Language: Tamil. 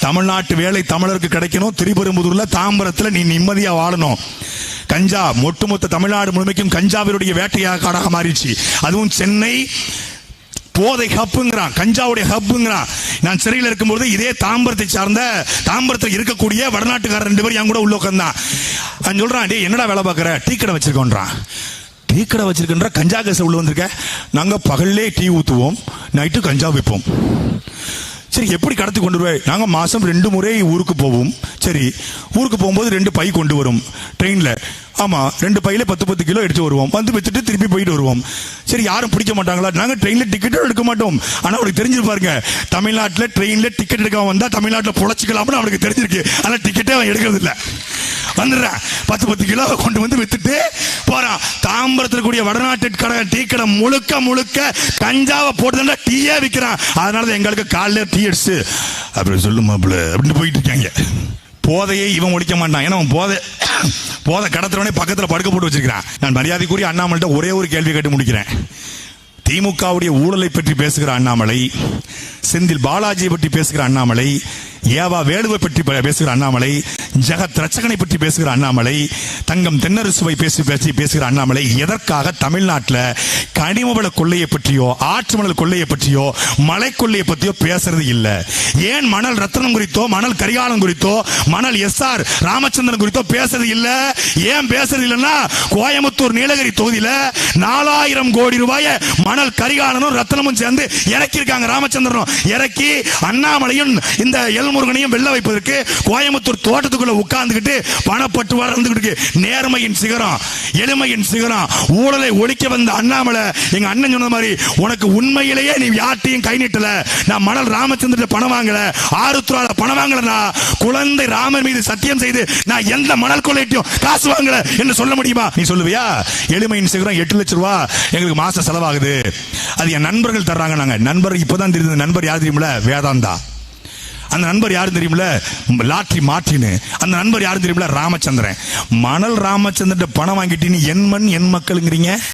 தமிழ்நாட்டு வேலை தமிழருக்கு கிடைக்கணும். திரிபெரும்புதூர்ல தாம்பரத்துல நீ நிம்மதியா வாழணும். கஞ்சா ஒட்டுமொத்த தமிழ்நாடு முழுமைக்கும் கஞ்சாவினுடைய வேட்டையாக காடாக மாறிடுச்சு. அதுவும் சென்னை போதை ஹப்புங்கிறான். கஞ்சாவுடைய ஹப்புங்கிறான். நான் சிறையில் இருக்கும்போது இதே தாம்பரத்தை சார்ந்த தாம்பரத்தில் இருக்கக்கூடிய வடநாட்டுக்காரர் ரெண்டு பேரும் என் கூட உள்ள உட்காந்தான் நான் சொல்கிறான் டே என்னடா வேலை பார்க்குற? டீ கடை வச்சிருக்கோன்றான். டீ கடை வச்சிருக்கன்ற? கஞ்சா கேஸ் உள்ள வந்திருக்க? நாங்கள் பகல்லே டீ ஊற்றுவோம் நைட்டு கஞ்சா விற்போம். சரி எப்படி கடத்தி கொண்டு வருவாய்? நாங்க மாசம் ரெண்டு முறை ஊருக்கு போவோம். சரி ஊருக்கு போகும்போது ரெண்டு பை கொண்டு வரும். ட்ரெயின்ல ஆமா ரெண்டு பையில பத்து பத்து கிலோ எடுத்து வருவோம். வந்து வச்சுட்டு திருப்பி போயிட்டு வருவோம். சரி யாரும் பிடிக்க மாட்டாங்களா? நாங்க ட்ரெயின்ல டிக்கெட்டும் எடுக்க மாட்டோம். ஆனா அவருக்கு தெரிஞ்சிருப்பாருங்க தமிழ்நாட்டுல ட்ரெயின்ல டிக்கெட் எடுக்காம வந்தா தமிழ்நாட்டுல பொழைச்சிக்கலாம்னு அவனுக்கு தெரிஞ்சிருக்கு. ஆனா டிக்கெட்டே அவன் எடுக்கிறது இல்லை. வந்துடுறேன் பத்து பத்து கிலோ கொண்டு வந்து வித்துட்டு போறான் தாம்பரத்தில் கூடிய வடநாட்டு கடை டீ கடை முழுக்க முழுக்க கஞ்சாவை போட்டு டீயே விற்கிறான் அதனால தான் எங்களுக்கு காலைல டீ அடிச்சு அப்படி சொல்லு மாப்பிள்ள அப்படின்னு போயிட்டு இருக்காங்க. போதையை இவன் ஒழிக்க மாட்டான். ஏன்னா அவன் போதை போதை கடத்துறவனே பக்கத்தில் படுக்க போட்டு வச்சிருக்கிறான். நான் மரியாதைக்குரிய அண்ணாமல்கிட்ட ஒரே ஒரு கேள்வி கேட்டு முடிக்கிறேன். திமுகவுடைய ஊழலை பற்றி பேசுகிற அண்ணாமலை செந்தில் பாலாஜியை பற்றி பேசுகிற அண்ணாமலை ஏவா வேலுவை பற்றி பேசுகிற அண்ணாமலை ஜெகத் ரச்சகனை பற்றி பேசுகிற அண்ணாமலை தங்கம் தென்னரசுவை பேசி பேசி பேசுகிற அண்ணாமலை எதற்காக தமிழ்நாட்டில் கனிமவள கொள்ளையை பற்றியோ ஆற்று மணல் கொள்ளையை பற்றியோ மலை கொள்ளையை பற்றியோ பேசுறது இல்லை. ஏன் மணல் ரத்தனம் குறித்தோ மணல் கரிகாலம் குறித்தோ மணல் எஸ் ஆர் ராமச்சந்திரன் குறித்தோ பேசுறது இல்லை? ஏன் பேசுறது இல்லைன்னா கோயம்புத்தூர் நீலகிரி தொகுதியில் நாலாயிரம் கோடி ரூபாய மணல் கரிகாலனும் ரத்தனமும் சேர்ந்து இறக்கியிருக்காங்க ராமச்சந்திரனும். இறக்கி அண்ணாமலையும் இந்த எல்முருகனையும் வெள்ள வைப்பதற்கு கோயம்புத்தூர் தோட்டத்துக்கு வீட்டுக்குள்ள உட்கார்ந்துக்கிட்டு பணப்பட்டு வளர்ந்துகிட்டு நேர்மையின் சிகரம் எளிமையின் சிகரம். ஊழலை ஒழிக்க வந்த அண்ணாமலை எங்க அண்ணன் சொன்ன மாதிரி உனக்கு உண்மையிலேயே நீ யார்ட்டையும் கை நீட்டல. நான் மணல் ராமச்சந்திர பணம் வாங்கல. ஆருத்ரால பணம் வாங்கலனா குழந்தை ராமன் மீது சத்தியம் செய்து நான் எந்த மணல் கொள்ளையிட்டையும் காசு வாங்கல. என்று சொல்ல முடியுமா? நீ சொல்லுவியா? எளிமையின் சிகரம் எட்டு லட்சம் ரூபா எங்களுக்கு மாசம் செலவாகுது. அது என் நண்பர்கள் தர்றாங்க நாங்க. நண்பர் இப்பதான் தெரியுது. நண்பர் யார் தெரியுமில வேதாந்தா. அந்த நண்பர் யாரும் தெரியுமில லாட்ரி மாற்றின்னு அந்த நண்பர் யாரும் தெரியுமில ராமச்சந்திரன். மணல் ராமச்சந்திரன் பணம் வாங்கிட்டீன்னு என் மண் என் மக்களுங்கிறீங்க?